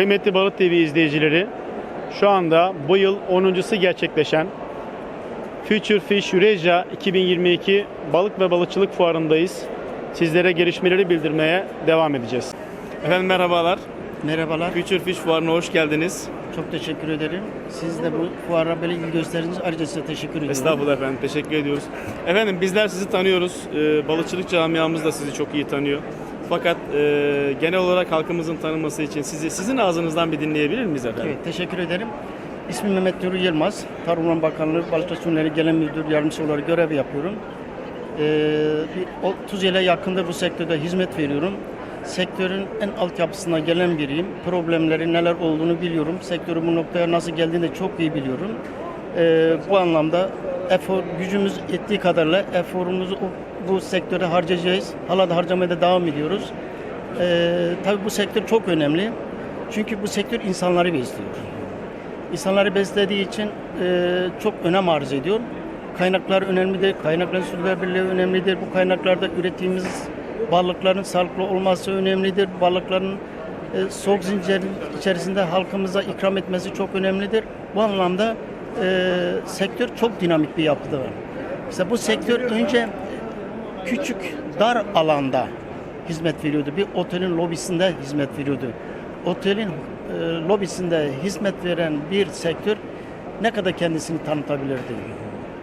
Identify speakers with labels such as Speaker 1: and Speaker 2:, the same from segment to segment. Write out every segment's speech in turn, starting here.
Speaker 1: Kıymetli Balık TV izleyicileri, şu anda bu yıl 10.sü gerçekleşen Future Fish Eurasia 2022 Balık ve Balıkçılık Fuarı'ndayız. Sizlere gelişmeleri bildirmeye devam edeceğiz. Efendim merhabalar.
Speaker 2: Merhabalar.
Speaker 1: Future Fish Fuarı'na hoş geldiniz.
Speaker 2: Çok teşekkür ederim. Siz de bu fuara böyle ilgi gösterdiğiniz ayrıca size teşekkür ediyorum.
Speaker 1: Estağfurullah efendim, teşekkür ediyoruz. Efendim bizler sizi tanıyoruz. Ee, balıkçılık camiamız da sizi çok iyi tanıyor. Fakat e, genel olarak halkımızın tanıması için sizi sizin ağzınızdan bir dinleyebilir miyiz efendim?
Speaker 2: Evet, teşekkür ederim. İsmim Mehmet Nuri Yılmaz. Tarım Bakanlığı Balıkçı Ürünleri Genel Müdür Yardımcısı olarak görev yapıyorum. Ee, bir 30 yıla yakındır bu sektörde hizmet veriyorum. Sektörün en altyapısına gelen biriyim. Problemleri neler olduğunu biliyorum. Sektörün bu noktaya nasıl geldiğini de çok iyi biliyorum. Ee, bu anlamda efor, gücümüz yettiği kadarıyla eforumuzu bu sektöre harcayacağız. Hala da harcamaya da devam ediyoruz. Ee, tabii bu sektör çok önemli. Çünkü bu sektör insanları besliyor. İnsanları beslediği için e, çok önem arz ediyor. Kaynaklar önemlidir, kaynakların sürdürülebilirliği önemlidir. Bu kaynaklarda ürettiğimiz balıkların sağlıklı olması önemlidir. Balıkların e, soğuk zincirin içerisinde halkımıza ikram etmesi çok önemlidir. Bu anlamda e, sektör çok dinamik bir yapıda var. İşte bu sektör önce küçük, dar alanda hizmet veriyordu. Bir otelin lobisinde hizmet veriyordu. Otelin e, lobisinde hizmet veren bir sektör ne kadar kendisini tanıtabilirdi.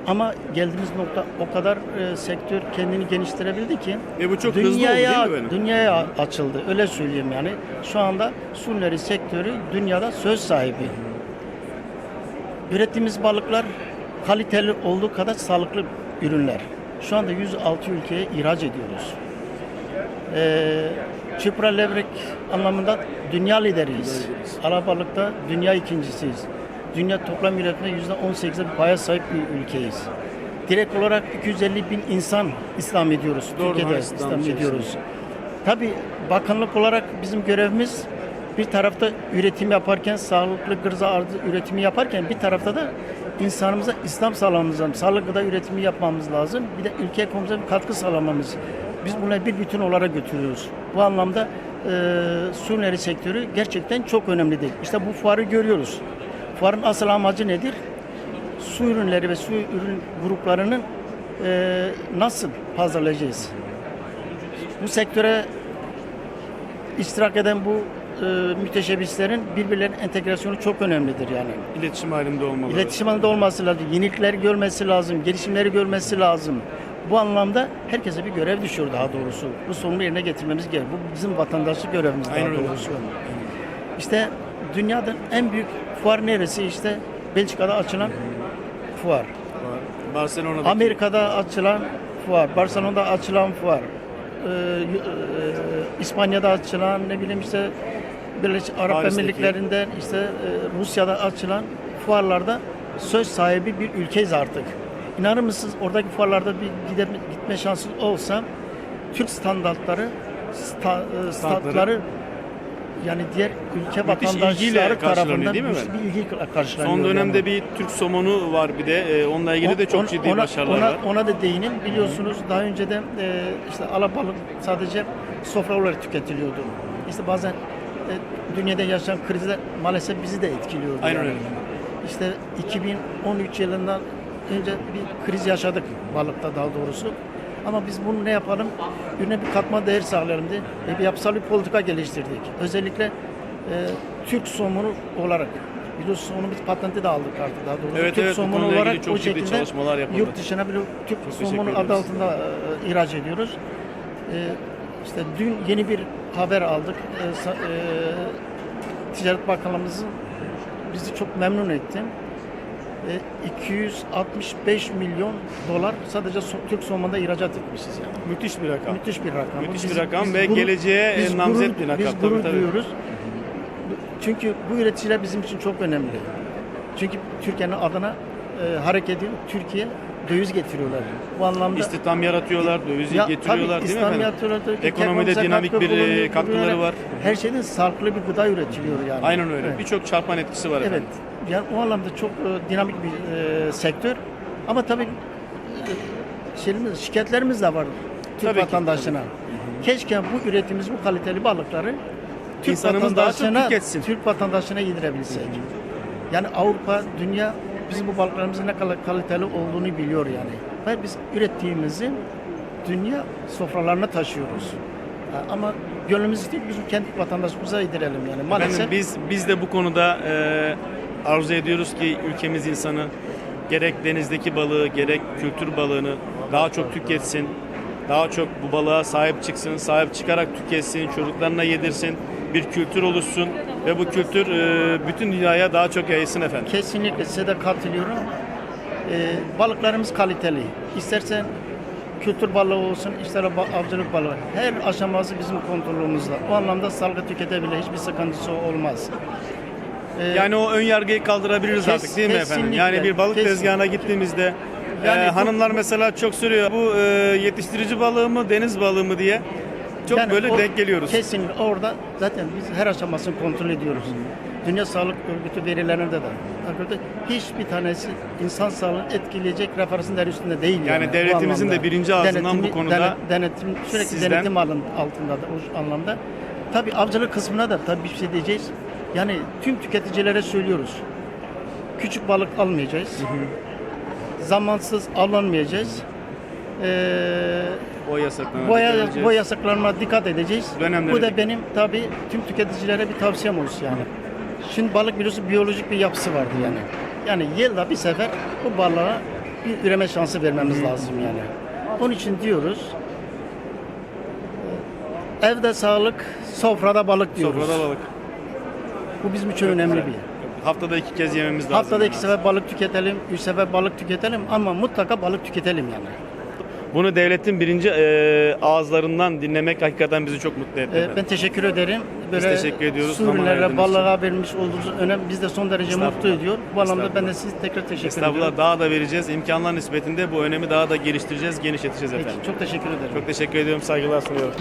Speaker 2: Ama geldiğimiz nokta o kadar e, sektör kendini geliştirebildi ki
Speaker 1: Ve bu çok hızlı oldu değil mi benim?
Speaker 2: dünyaya açıldı. Öyle söyleyeyim yani. Şu anda sunleri sektörü dünyada söz sahibi. Ürettiğimiz balıklar kaliteli olduğu kadar sağlıklı ürünler. Şu anda 106 ülkeye ihraç ediyoruz. Ee, Çipra levrek anlamında dünya lideriyiz. Alabalıkta dünya ikincisiyiz. Dünya toplam üretimde %18'e bir paya sahip bir ülkeyiz. Direkt olarak 250 bin insan İslam ediyoruz.
Speaker 1: Doğru,
Speaker 2: Türkiye'de
Speaker 1: İslam
Speaker 2: İslam ediyoruz. Tabii bakanlık olarak bizim görevimiz bir tarafta üretim yaparken, sağlıklı gıza arzı üretimi yaparken bir tarafta da insanımıza İslam sağlamamız lazım. Sağlıklı gıda üretimi yapmamız lazım. Bir de ülke ekonomisine bir katkı sağlamamız. Biz bunları bir bütün olarak götürüyoruz. Bu anlamda e, su ürünleri sektörü gerçekten çok önemlidir. İşte bu fuarı görüyoruz. Fuarın asıl amacı nedir? Su ürünleri ve su ürün gruplarının e, nasıl pazarlayacağız? Bu sektöre iştirak eden bu müteşebbislerin birbirlerinin entegrasyonu çok önemlidir yani.
Speaker 1: İletişim halinde olmalı.
Speaker 2: İletişim halinde olması lazım, yenilikleri görmesi lazım, gelişimleri görmesi lazım. Bu anlamda herkese bir görev düşüyor daha doğrusu. Bu sorunu yerine getirmemiz gerekiyor. Bu bizim vatandaşlık görevimiz
Speaker 1: Aynen
Speaker 2: daha
Speaker 1: öyle.
Speaker 2: doğrusu. İşte dünyada en büyük fuar neresi? İşte Belçika'da açılan fuar.
Speaker 1: Var. Barcelona'daki
Speaker 2: Amerika'da açılan fuar, Barcelona'da açılan fuar, e, y- e, İspanya'da açılan ne bileyim işte Birleşik Arap
Speaker 1: Paris'teki.
Speaker 2: Emirlikleri'nden işte e, Rusya'da açılan fuarlarda söz sahibi bir ülkeyiz artık. İnanır mısınız oradaki fuarlarda bir gide, gitme şansı olsa Türk standartları sta, e, statları yani diğer ülke
Speaker 1: Müthiş ilgiyle
Speaker 2: vatandaşları
Speaker 1: karşılanıyor
Speaker 2: tarafından
Speaker 1: değil mi
Speaker 2: müthiş
Speaker 1: efendim?
Speaker 2: bir ilgi karşılanıyor.
Speaker 1: Son dönemde
Speaker 2: yani.
Speaker 1: bir Türk somonu var bir de. Ee, onunla ilgili de çok
Speaker 2: On-
Speaker 1: ciddi
Speaker 2: ona,
Speaker 1: başarılar
Speaker 2: ona,
Speaker 1: var.
Speaker 2: Ona da değinin. Biliyorsunuz daha önceden e, işte alabalık sadece sofra olarak tüketiliyordu. İşte bazen e, dünyada yaşanan krizler maalesef bizi de etkiliyordu.
Speaker 1: Aynen
Speaker 2: yani.
Speaker 1: öyle.
Speaker 2: İşte 2013 yılından önce bir kriz yaşadık balıkta daha doğrusu. Ama biz bunu ne yapalım? Ürüne bir katma değer sağlayalım diye ve bir yapısal bir politika geliştirdik. Özellikle e, Türk somunu olarak biliyorsunuz onu biz patenti de aldık artık daha doğrusu.
Speaker 1: Evet,
Speaker 2: Türk
Speaker 1: evet,
Speaker 2: somunu olarak
Speaker 1: çok
Speaker 2: o şekilde
Speaker 1: çalışmalar yapıldı.
Speaker 2: yurt dışına bir Türk
Speaker 1: teşekkür
Speaker 2: somunu adı altında e, ihraç ediyoruz. E, işte dün yeni bir haber aldık. E, sa- e, Ticaret Bakanlığımızın bizi çok memnun etti. E, 265 milyon dolar sadece so- Türk somonda ihracat etmişiz yani.
Speaker 1: Müthiş bir rakam.
Speaker 2: Müthiş bir rakam.
Speaker 1: Müthiş
Speaker 2: Biz-
Speaker 1: bir rakam
Speaker 2: biz
Speaker 1: ve
Speaker 2: gurur-
Speaker 1: geleceğe
Speaker 2: biz
Speaker 1: e, namzet
Speaker 2: gurur-
Speaker 1: bir rakam.
Speaker 2: Biz gurur
Speaker 1: tabii.
Speaker 2: duyuyoruz. Çünkü bu üreticiler bizim için çok önemli. Çünkü Türkiye'nin adına e, hareket edip Türkiye döviz getiriyorlar. Bu anlamda
Speaker 1: İstihdam yaratıyorlar, dövizi
Speaker 2: Ya,
Speaker 1: getiriyorlar
Speaker 2: tabii,
Speaker 1: değil mi efendim? Ekonomide dinamik bir, e, katkıları var.
Speaker 2: Her şeyden sağlıklı bir gıda üretiliyor yani.
Speaker 1: Aynen öyle.
Speaker 2: Evet.
Speaker 1: Birçok çarpan etkisi var
Speaker 2: Evet.
Speaker 1: efendim.
Speaker 2: Yani o anlamda çok e, dinamik bir e, sektör. Ama tabii e, şeyimiz, şikayetlerimiz de var Türk
Speaker 1: Tabii ki,
Speaker 2: vatandaşına. Keşke bu ürettiğimiz bu kaliteli balıkları Türk
Speaker 3: İnsanımız daha çok
Speaker 2: vatandaşına-
Speaker 3: tüketsin.
Speaker 2: Türk vatandaşına yedirebilsek. Yani Avrupa, dünya bizim bu balıklarımızın ne kadar kaliteli olduğunu biliyor yani. Ve biz ürettiğimizi dünya sofralarına taşıyoruz. Ama gönlümüz değil, bizim kendi vatandaşımıza yedirelim yani. Maalesef
Speaker 1: Efendim biz biz de bu konuda e, arzu ediyoruz ki ülkemiz insanı gerek denizdeki balığı gerek kültür balığını daha çok tüketsin. Daha çok bu balığa sahip çıksın, sahip çıkarak tüketsin, çocuklarına yedirsin, bir kültür oluşsun ve bu kültür e, bütün dünyaya daha çok yayılsın efendim.
Speaker 2: Kesinlikle size de katılıyorum. Ee, balıklarımız kaliteli. İstersen kültür balığı olsun, ister avcılık balığı. Her aşaması bizim kontrolümüzde. O anlamda salgı tüketebilir, hiçbir sıkıntısı olmaz. Ee,
Speaker 1: Yani o ön yargıyı kaldırabiliriz
Speaker 2: Kes-
Speaker 1: artık değil mi efendim? Yani bir balık tezgahına gittiğimizde
Speaker 2: Yani
Speaker 1: e,
Speaker 2: bu-
Speaker 1: hanımlar mesela çok soruyor bu e, yetiştirici balığı mı deniz balığı mı diye çok
Speaker 2: yani
Speaker 1: böyle
Speaker 2: o-
Speaker 1: denk geliyoruz.
Speaker 2: Kesinlikle orada zaten biz her aşamasını kontrol ediyoruz. Dünya Sağlık Örgütü verilerinde de arkada hiçbir tanesi insan sağlığını etkileyecek referansın üstünde değil.
Speaker 1: Yani
Speaker 2: bu
Speaker 1: devletimizin de birinci ağzından bu
Speaker 2: Denetimi-
Speaker 1: konuda
Speaker 2: denet- denetim sürekli
Speaker 1: sizden-
Speaker 2: denetim alın, altındadır o anlamda. Tabii avcılık kısmına da tabii bir şey diyeceğiz. Yani tüm tüketicilere söylüyoruz. Küçük balık almayacağız. Zamansız avlanmayacağız. Ee, Boya,
Speaker 1: edeceğiz.
Speaker 2: boya yasaklarına dikkat edeceğiz.
Speaker 1: Dönemlere
Speaker 2: Bu da benim tabii tüm tüketicilere bir tavsiyem olsun yani. Şimdi balık biliyorsun biyolojik bir yapısı vardı yani. Yani yılda bir sefer bu balığa bir üreme şansı vermemiz lazım yani. Onun için diyoruz e, evde sağlık, sofrada balık diyoruz.
Speaker 1: Sofrada balık.
Speaker 2: Bu bizim için önemli bir.
Speaker 1: Haftada iki kez yememiz lazım.
Speaker 2: Haftada iki sefer balık tüketelim, üç sefer balık tüketelim ama mutlaka balık tüketelim yani.
Speaker 1: Bunu devletin birinci e, ağızlarından dinlemek hakikaten bizi çok mutlu etti. Efendim.
Speaker 2: ben teşekkür ederim.
Speaker 1: teşekkür ediyoruz zaman
Speaker 2: Suriyelilere
Speaker 1: ayırdığınız
Speaker 2: balığa vermiş olduğunuz önem biz de son derece
Speaker 1: Estağfurullah.
Speaker 2: mutlu ediyor. Bu anlamda ben
Speaker 1: Estağfurullah.
Speaker 2: de size tekrar teşekkür
Speaker 1: Estağfurullah
Speaker 2: ediyorum.
Speaker 1: daha da vereceğiz. İmkanlar nispetinde bu önemi daha da geliştireceğiz, genişleteceğiz
Speaker 2: Peki,
Speaker 1: efendim.
Speaker 2: çok teşekkür ederim.
Speaker 1: Çok teşekkür ediyorum. Saygılar sunuyorum.